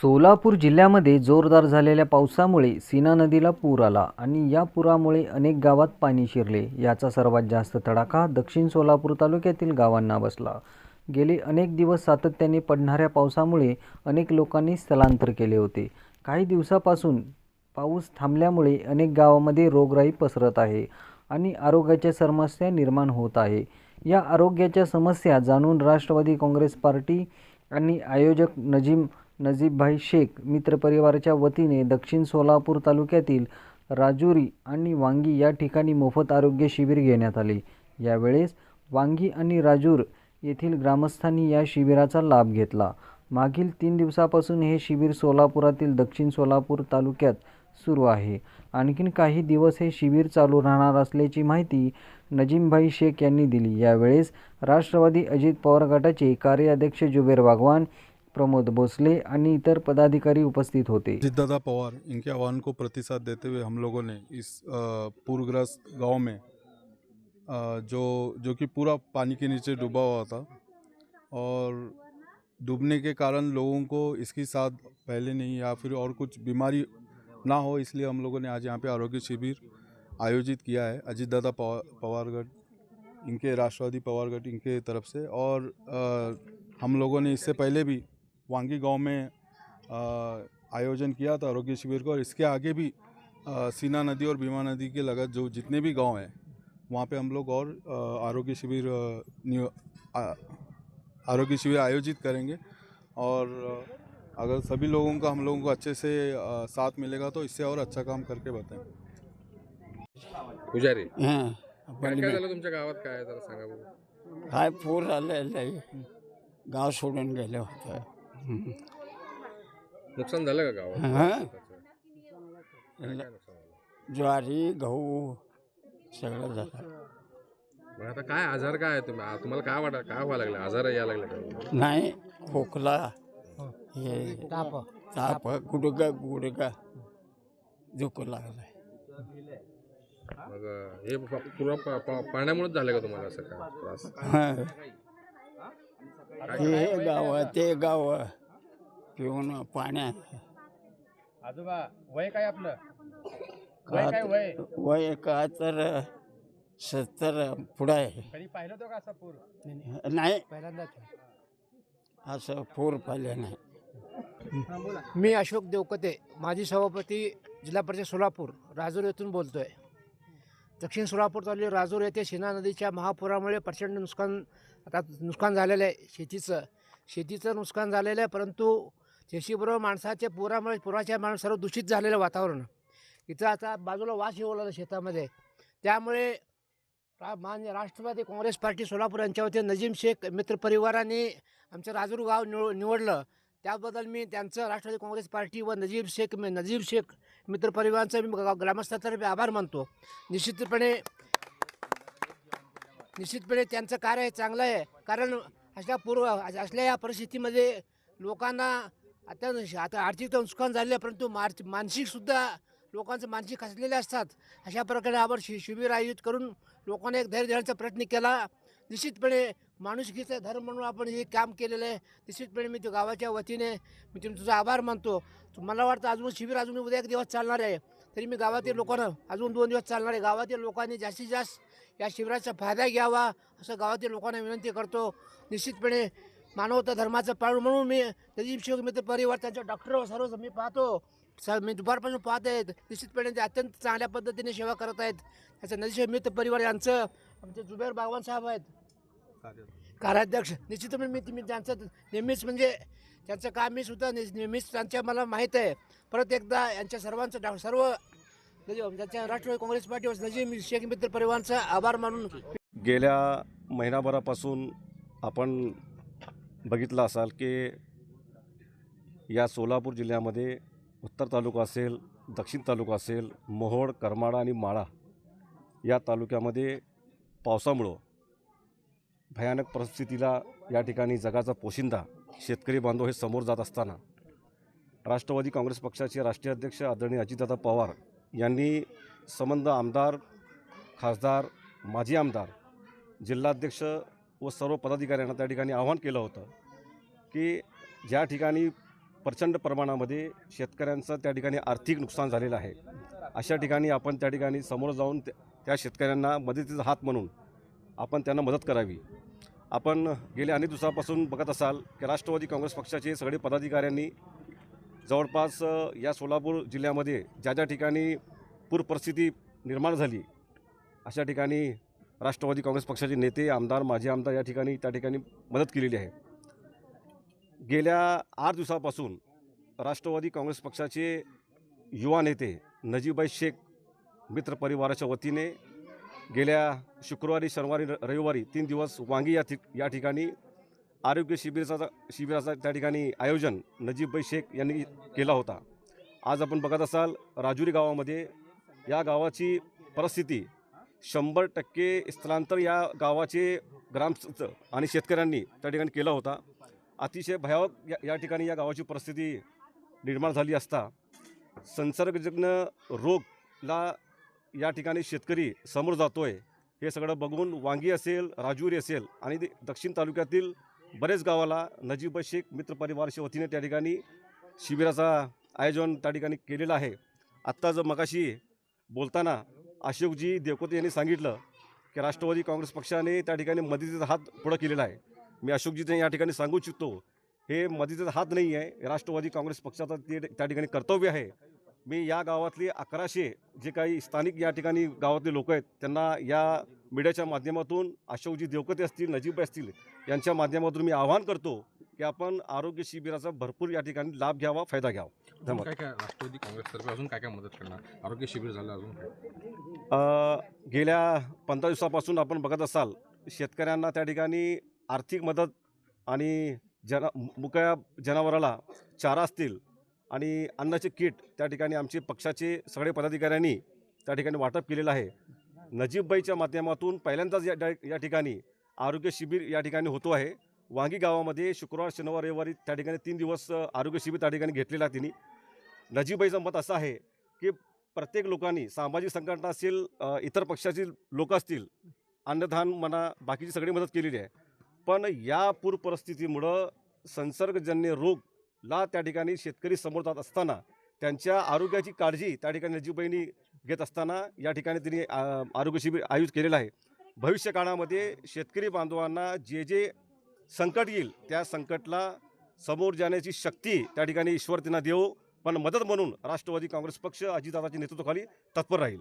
सोलापूर जिल्ह्यामध्ये जोरदार झालेल्या पावसामुळे सीना नदीला पूर आला आणि या पुरामुळे अनेक गावात पाणी शिरले. याचा सर्वात जास्त तडाखा दक्षिण सोलापूर तालुक्यातील गावांना बसला. गेले अनेक दिवस सातत्याने पडणाऱ्या पावसामुळे अनेक लोकांनी स्थलांतर केले होते. काही दिवसापासून पाऊस थांबल्यामुळे अनेक गावामध्ये रोगराई पसरत आहे आणि आरोग्याच्या समस्या निर्माण होत आहे. या आरोग्याच्या समस्या जाणून राष्ट्रवादी काँग्रेस पार्टी आणि आयोजक नजीम नजीबभाई शेख मित्रपरिवाराच्या वतीने दक्षिण सोलापूर तालुक्यातील राजुरी आणि वांगी या ठिकाणी मोफत आरोग्य शिबिर घेण्यात आले. यावेळेस वांगी आणि राजूर येथील ग्रामस्थांनी या शिबिराचा लाभ घेतला. मागील तीन दिवसापासून हे शिबिर सोलापुरातील दक्षिण सोलापूर तालुक्यात सुरू आहे. आणखीन काही दिवस हे शिबिर चालू राहणार असल्याची माहिती नजीमभाई शेख यांनी दिली. यावेळेस राष्ट्रवादी अजित पवार गटाचे कार्याध्यक्ष जुबेर बागवान प्रमोद भोसले आणि इतर पदाधिकारी उपस्थित होते. जिद्दादा पवार इनके आह्वान को प्रतिसाद देते हुए हम लोगों ने इस पूरग्रस्त गाँव में जो जो कि पूरा पानी के नीचे डूबा हुआ था और डूबने के कारण लोगों को इसकी साथ पहले नहीं या फिर और कुछ बीमारी ना हो इसलिए हम लोगों ने आज यहाँ पे आरोग्य शिविर आयोजित किया है अजीत दादा पवार पवारगढ़ इनके राष्ट्रवादी पवारगढ़ इनके तरफ़ से और अ, हम लोगों ने इससे पहले भी वांगी गाँव में आयोजन किया था आरोग्य शिविर को और इसके आगे भी सीना नदी और भीमा नदी के लगत जो जितने भी गाँव हैं वहाँ पे हम लोग और आरोग्य शिविर आरोग्य शिविर आयोजित करेंगे। और अगर सभी लोगों का हम लोगों को अच्छे से साथ मिलेगा तो इससे और अच्छा काम करके बताएँ। पुजारी? हाँ काय काय झालं तुमच्या गावात काय जरा सांगा बघू काय पूर आलेलं आहे गाव सोडून गेले होते. नुकसान झालं का गावात? हा. काय काय नुकसान झालं ज्वारी गहू सगळं झालं. मग आता काय आजार काय? आहे तुम्ही आ- तुम्हाला काय वाटत काय व्हायला लागलं? आजार यायला लागले का? नाही खोकला हे. ताप. ताप गुडगा गुडगा दुखू लागलाय. मग अं, हे प- पुरा पा- पा- पाण्यामुळेच झालं का तुम्हाला असं काय त्रास? हां. हे गाव ते गाव पिऊन पाण्यात आजोबा वय काय आपलं? वय काय वय? वय का तर सत्तर पुढं आहे. कधी पाहिलं होतं का असा पूर? नाही. पहिल्यांदाच असं पूर पाहिलं नाही. मी अशोक देवकते. माजी सभापती जिल्हा परिषद सोलापूर राजूर येथून बोलतोय. दक्षिण सोलापूर तालुक्यात राजूर येथे शिना नदीच्या महापुरामुळे प्रचंड नुकसान आता नुकसान झालेलं आहे शेतीचं. शेतीचं नुकसान झालेलं आहे परंतु शेतीबरोबर माणसाच्या पुरामुळे पुराच्या माणूस सर्व दूषित झालेलं वातावरण. इथं आता बाजूला वास येऊ लागला शेतामध्ये. त्यामुळे रा मान्य राष्ट्रवादी काँग्रेस पार्टी सोलापूर यांच्यावरती नजीम शेख मित्रपरिवाराने आमचं राजूर गाव निव निवडलं. त्याबद्दल मी त्यांचं राष्ट्रवादी काँग्रेस पार्टी व नजीब शेख नजीब शेख मित्रपरिवारांचा मी ग्रामस्थातर्फे आभार मानतो. निश्चितपणे निश्चितपणे त्यांचं कार्य चांगलं आहे. कारण अशा पूर्व असल्या या परिस्थितीमध्ये लोकांना आता आता आर्थिक तर नुकसान झालेलं आहे परंतु मार्च मानसिकसुद्धा लोकांचं मानसिक खचलेले असतात. अशा प्रकारे आपण शि शिबिर आयोजित करून लोकांना एक धैर्य देण्याचा प्रयत्न केला. निश्चितपणे माणुसकीचा धर्म म्हणून आपण हे काम केलेलं आहे. निश्चितपणे मी तो गावाच्या वतीने मी तुमचा तुझा आभार मानतो. मला वाटतं अजून शिबिर अजून उद्या एक दिवस चालणार आहे. तरी मी गावातील लोकांना अजून दोन दिवस चालणार आहे. गावातील लोकांनी जास्तीत जास्त या शिबिराचा फायदा घ्यावा असं गावातील लोकांना विनंती करतो. निश्चितपणे मानवता धर्माचं पाळून म्हणून मी नजीब शिवक मित्र परिवार त्यांच्या डॉक्टर सर्व मी पाहतो. स मी दुपारपासून पाहत आहेत. निश्चितपणे ते अत्यंत चांगल्या पद्धतीने सेवा करत आहेत. त्याचं नजीब मित्र परिवार यांचं आमचे जुबेर बागवान साहेब आहेत. कार्याध्यक्ष. निश्चितपणे मी मी त्यांचं नेहमीच म्हणजे त्यांचं काम मी सुद्धा ने- नेहमीच त्यांच्या मला माहीत आहे. परत एकदा यांच्या सर्वांचं डा सर्व म्हणजे त्यांच्या राष्ट्रवादी काँग्रेस पार्टी नजीम शेख मित्र परिवारांचा आभार मानून गेल्या महिनाभरापासून आपण बघितलं असाल की या सोलापूर जिल्ह्यामध्ये उत्तर तालुका असेल दक्षिण तालुका असेल मोहोळ करमाळा आणि माळा या तालुक्यामध्ये पावसामुळं भयानक परिस्थितीला या ठिकाणी जगाचा पोशिंदा शेतकरी बांधव हे समोर जात असताना राष्ट्रवादी काँग्रेस पक्षाचे राष्ट्रीय अध्यक्ष आदरणीय अजितदादा पवार यांनी संबंध आमदार खासदार माजी आमदार जिल्हाध्यक्ष व सर्व पदाधिकाऱ्यांना त्या ठिकाणी आवाहन केलं होतं की ज्या ठिकाणी प्रचंड प्रमाणामध्ये शेतकऱ्यांचं त्या ठिकाणी आर्थिक नुकसान झालेलं आहे अशा ठिकाणी आपण त्या ठिकाणी समोर जाऊन त्या- त्या शेतकऱ्यांना मदतीचा हात म्हणून आपण त्यांना मदत करावी. आपण गेल्या अनेक दिवसापासून बघत असाल की राष्ट्रवादी काँग्रेस पक्षाचे सगळे पदाधिकाऱ्यांनी जवळपास या सोलापूर जिल्ह्यामध्ये ज्या ज्या ठिकाणी पूर परिस्थिती निर्माण झाली अशा ठिकाणी राष्ट्रवादी काँग्रेस पक्षाचे नेते आमदार माजी आमदार या ठिकाणी त्या ठिकाणी मदत केलेली आहे. गेल्या आठ दिवसापासून राष्ट्रवादी काँग्रेस पक्षाचे युवा नेते नजीबाई शेख मित्र परिवाराच्या वतीने गेल्या शुक्रवारी शनिवारी रविवारी तीन दिवस वांगी या ठिक या ठिकाणी आरोग्य शिबिराचा शिबिराचा त्या ठिकाणी आयोजन नजीबबाई शेख यांनी केला होता. आज आपण बघत असाल राजुरी गावामध्ये या गावाची परिस्थिती. शंभर टक्के स्थलांतर या गावाचे ग्राम आणि शेतकऱ्यांनी त्या ठिकाणी केला होता. अतिशय भयावक या या ठिकाणी या गावाची परिस्थिती निर्माण झाली असता. संसर्गजन्य रोगला या ठिकाणी शेतकरी समोर जातो आहे हे सगळं बघून वांगी असेल राजुरी असेल आणि ते दक्षिण तालुक्यातील बरेच गावाला नजीब शेख मित्रपरिवारच्या वतीने त्या ठिकाणी शिबिराचा आयोजन त्या ठिकाणी केलेलं आहे. आत्ता जर मगाशी बोलताना अशोकजी देवकोते यांनी सांगितलं की राष्ट्रवादी काँग्रेस पक्षाने त्या ठिकाणी मदतीचा हात पुढं केलेला आहे. मी अशोकजीचं या ठिकाणी सांगू इच्छितो हे मदतीचा हात नाही आहे. राष्ट्रवादी काँग्रेस पक्षाचं ते त्या ठिकाणी कर्तव्य आहे. मी या गावातले अकराशे जे काही स्थानिक या ठिकाणी गावातले लोक आहेत त्यांना या मीडियाच्या माध्यमातून अशोकजी देवकते असतील नजीब असतील यांच्या माध्यमातून मी आवाहन करतो की आपण आरोग्य शिबिराचा भरपूर या ठिकाणी लाभ घ्यावा फायदा घ्यावा. धन्यवाद. काय काय राष्ट्रवादी काँग्रेसतर्फे अजून काय काय मदत करणार? आरोग्य शिबिर झालं अजून काय? गेल्या पंधरा दिवसापासून आपण बघत असाल शेतकऱ्यांना त्या ठिकाणी आर्थिक मदत आणि जना मुक्या जनावराला चारा असतील आणि अन्नाचे किट त्या ठिकाणी आमचे पक्षाचे सगळे पदाधिकाऱ्यांनी त्या ठिकाणी वाटप केलेलं आहे. नजीबबाईच्या माध्यमातून पहिल्यांदाच या या ठिकाणी आरोग्य शिबिर या ठिकाणी होतो आहे. वांगी गावामध्ये शुक्रवार शनिवार रविवारी त्या ठिकाणी तीन दिवस आरोग्य शिबिर त्या ठिकाणी घेतलेलं आहे तिने. नजीबबाईचं मत असं आहे की प्रत्येक लोकांनी सामाजिक संघटना असेल इतर पक्षातील लोक असतील अन्नधान म्हणा बाकीची सगळी मदत केलेली आहे. पण या पूर परिस्थितीमुळं संसर्गजन्य रोग ला त्या ठिकाणी शेतकरी समोर जात असताना त्यांच्या आरोग्याची काळजी त्या ठिकाणी नजीबबाईंनी घेत असताना या ठिकाणी तिने आरोग्य शिबिर आयोजित केलेलं आहे. भविष्य काळामध्ये शेतकरी बांधवांना जे जे संकट येईल त्या संकटला समोर जाण्याची शक्ती त्या ठिकाणी ईश्वर त्यांना देऊ पण मदत म्हणून राष्ट्रवादी काँग्रेस पक्ष अजितदादाच्या नेतृत्वाखाली तत्पर राहील.